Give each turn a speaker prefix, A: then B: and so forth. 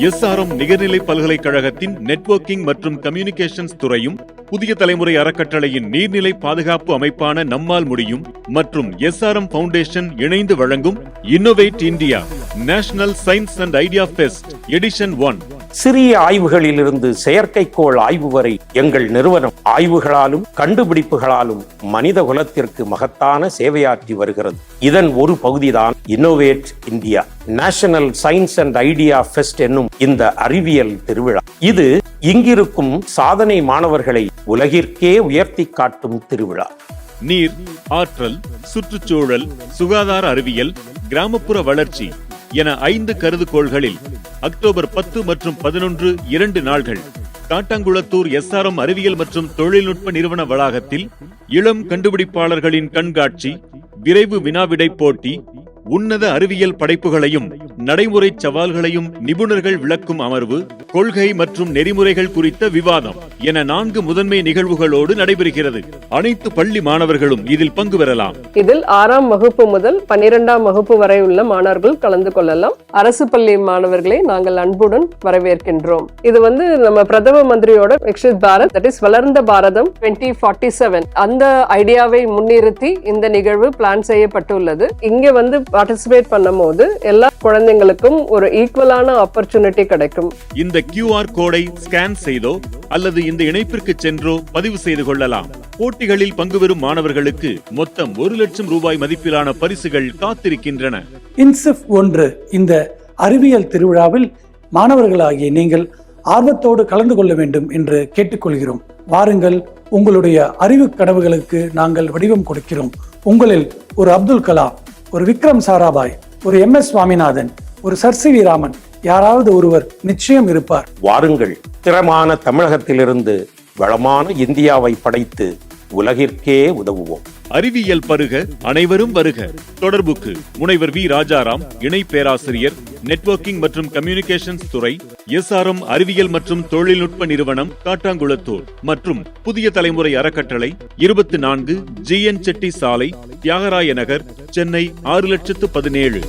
A: SRM நிகர்நிலை பல்கலைக்கழகத்தின் networking மற்றும் கம்யூனிகேஷன்ஸ் துறையும் புதிய தலைமுறை அறக்கட்டளையின் நீர்நிலை பாதுகாப்பு அமைப்பான நம்மால் முடியும் மற்றும் எஸ்ஆர்எம் பவுண்டேஷன் இணைந்து வழங்கும் innovate India national science and idea fest edition one
B: சிறிய ஆய்வுகளிலிருந்து செயற்கைக்கோள் ஆய்வு வரை எங்கள் நிறுவனம் ஆய்வுகளாலும் கண்டுபிடிப்புகளாலும் மனித குலத்திற்கு மகத்தான சேவையாற்றி வருகிறது. இதன் ஒரு பகுதிதான் innovate India national science and idea fest என்னும் இந்த அறிவியல் திருவிழா. இது இங்கிருக்கும் சாதனை மாணவர்களை உலகிற்கே உயர்த்தி காட்டும் திருவிழா.
A: நீர் ஆற்றல் சுற்றுச்சூழல் சுகாதார அறிவியல் கிராமப்புற வளர்ச்சி என ஐந்து கருதுகோள்களில் அக்டோபர் பத்து மற்றும் பதினொன்று இரண்டு நாள்கள் காட்டாங்குளத்தூர் எஸ்ஆர்எம் அறிவியல் மற்றும் தொழில்நுட்ப நிறுவன வளாகத்தில் இளம் கண்டுபிடிப்பாளர்களின் கண்காட்சி விரைவு வினாவிடை போட்டி உன்னத அறிவியல் படைப்புகளையும் நடைமுறை சவால்களையும் நிபுணர்கள் விளக்கும் அமர்வு கொள்கை மற்றும் நெறிமுறைகள் குறித்த விவாதம் என நான்கு முதன்மை நிகழ்வுகளோடு நடைபெறுகிறது. அனைத்து பள்ளி மாணவர்களும் இதில் பங்கு பெறலாம்.
C: இதில் ஆறாம் வகுப்பு முதல் பன்னிரெண்டாம் வகுப்பு வரை உள்ள மாணவர்கள் கலந்து கொள்ளலாம். அரசு பள்ளி மாணவர்களை நாங்கள் அன்புடன் வரவேற்கின்றோம். இது வந்து நம்ம பிரதம மந்திரியோட விக்ஷித் பாரத் தட் இஸ் வளர்ந்த பாரதம் டுவெண்ட்டி ஃபார்ட்டி செவன் அந்த ஐடியாவை முன்னிறுத்தி இந்த நிகழ்வு பிளான் செய்யப்பட்டுள்ளது. இங்க வந்து பார்ட்டிசிபேட் பண்ணும்போது எல்லா குழந்தைங்களுக்கும் ஒரு ஈக்குவலான ஆப்பர்ச்சுனிட்டி கிடைக்கும்.
A: இந்த கியூஆர் கோடை ஸ்கேன் செய்தோ அல்லது இந்த இணைப்பிற்கு சென்றோ பதிவு செய்து கொள்ளலாம். போட்டிகளில் பங்கு பெறும் மாணவர்களுக்கு மொத்தம் ஒரு லட்சம் ரூபாய் மதிப்பிலான பரிசுகள் காத்திருக்கின்றன.
D: இன்சிஃப் ஒன்று இந்த அறிவியல் திருவிழாவில் மாணவர்களாகிய நீங்கள் ஆர்வத்தோடு கலந்து கொள்ள வேண்டும் என்று கேட்டுக்கொள்கிறோம். வாருங்கள் உங்களுடைய அறிவு கனவுகளுக்கு நாங்கள் வடிவம் கொடுக்கிறோம். உங்களில் ஒரு அப்துல் கலாம் ஒரு விக்ரம் சாராபாய் ஒரு எம் எஸ் சுவாமிநாதன் ஒரு சர் சி வி ராமன் யாராவது ஒருவர் நிச்சயம் இருப்பார்.
B: வாருங்கள் திறமான தமிழகத்திலிருந்து வளமான இந்தியாவை படைத்து உலகிற்கே உதவுவோம்.
A: அறிவியல் பருக அனைவரும் வருக. தொடர்புக்கு முனைவர் வி. ராஜாராம் இணை பேராசிரியர் நெட்வொர்க்கிங் மற்றும் கம்யூனிகேஷன்ஸ் துறை எஸ்ஆர்எம் அறிவியல் மற்றும் தொழில்நுட்ப நிறுவனம் காட்டாங்குளத்தூர். மற்றும் புதிய தலைமுறை அறக்கட்டளை இருபத்தி நான்கு ஜி. என். செட்டி சாலை தியாகராய நகர் சென்னை ஆறு லட்சத்து பதினேழு.